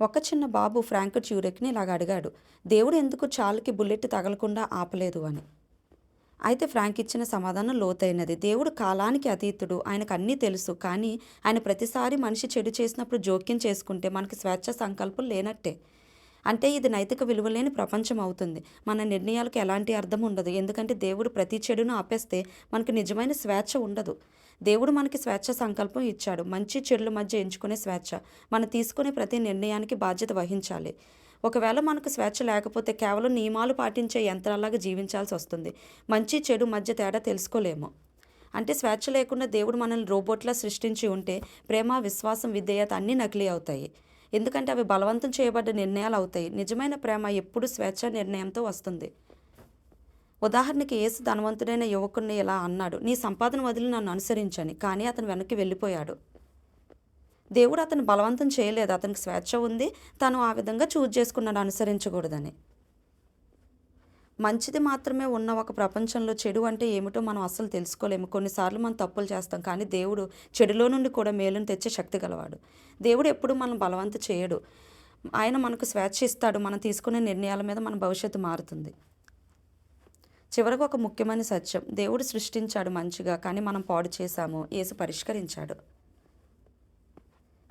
ఒక చిన్న బాబు ఫ్రాంక్ ట్యూరెక్ని ఇలాగ అడిగాడు. దేవుడు ఎందుకు చాలుకి బుల్లెట్ తగలకుండా ఆపలేదు అని. అయితే ఫ్రాంక్ ఇచ్చిన సమాధానం లోతైనది. దేవుడు కాలానికి అతీతుడు. ఆయనకు అన్నీ తెలుసు. కానీ ఆయన ప్రతిసారి మనిషి చెడు చేసినప్పుడు జోక్యం చేసుకుంటే మనకి స్వేచ్ఛ సంకల్పం లేనట్టే. అంటే ఇది నైతిక విలువలేని ప్రపంచం అవుతుంది. మన నిర్ణయాలకు ఎలాంటి అర్థం ఉండదు. ఎందుకంటే దేవుడు ప్రతి చెడును ఆపేస్తే మనకు నిజమైన స్వేచ్ఛ ఉండదు. దేవుడు మనకి స్వేచ్ఛ సంకల్పం ఇచ్చాడు. మంచి చెడుల మధ్య ఎంచుకునే స్వేచ్ఛ. మనం తీసుకునే ప్రతి నిర్ణయానికి బాధ్యత వహించాలి. ఒకవేళ మనకు స్వేచ్ఛ లేకపోతే కేవలం నియమాలు పాటించే యంత్రాలాగా జీవించాల్సి వస్తుంది. మంచి చెడు మధ్య తేడా తెలుసుకోలేము. అంటే స్వేచ్ఛ లేకుండా దేవుడు మనల్ని రోబోట్లా సృష్టించి ఉంటే ప్రేమ విశ్వాసం విధేయత అన్నీ నకిలీ అవుతాయి. ఎందుకంటే అవి బలవంతం చేయబడ్డ నిర్ణయాలు అవుతాయి నిజమైన ప్రేమ ఎప్పుడు స్వేచ్ఛ నిర్ణయంతో వస్తుంది. ఉదాహరణకి యేసు ధనవంతుడైన యువకుడిని ఇలా అన్నాడు నీ సంపాదన వదిలి నన్ను అనుసరించని. కానీ అతను వెనక్కి వెళ్ళిపోయాడు. దేవుడు అతను బలవంతం చేయలేదు. అతనికి స్వేచ్ఛ ఉంది. తను ఆ విధంగా చూజ్ చేసుకున్నాడు అనుసరించకూడదని. మంచిది మాత్రమే ఉన్న ఒక ప్రపంచంలో చెడు అంటే ఏమిటో మనం అస్సలు తెలుసుకోలేము. కొన్నిసార్లు మనం తప్పులు చేస్తాం కానీ దేవుడు చెడులో నుండి కూడా మేలును తెచ్చే శక్తి గలవాడు. దేవుడు ఎప్పుడు మనం బలవంత చేయడు. ఆయన మనకు స్వేచ్ఛ ఇస్తాడు. మనం తీసుకునే నిర్ణయాల మీద మన భవిష్యత్తు మారుతుంది. చివరకు ఒక ముఖ్యమైన సత్యం. దేవుడు సృష్టించాడు మంచిగా కానీ మనం పాడు చేశాము. ఏసు పరిష్కరించాడు.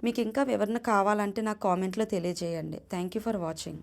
మీకు ఇంకా వివరణ కావాలంటే నాకు కామెంట్లో తెలియజేయండి. Thank you for watching.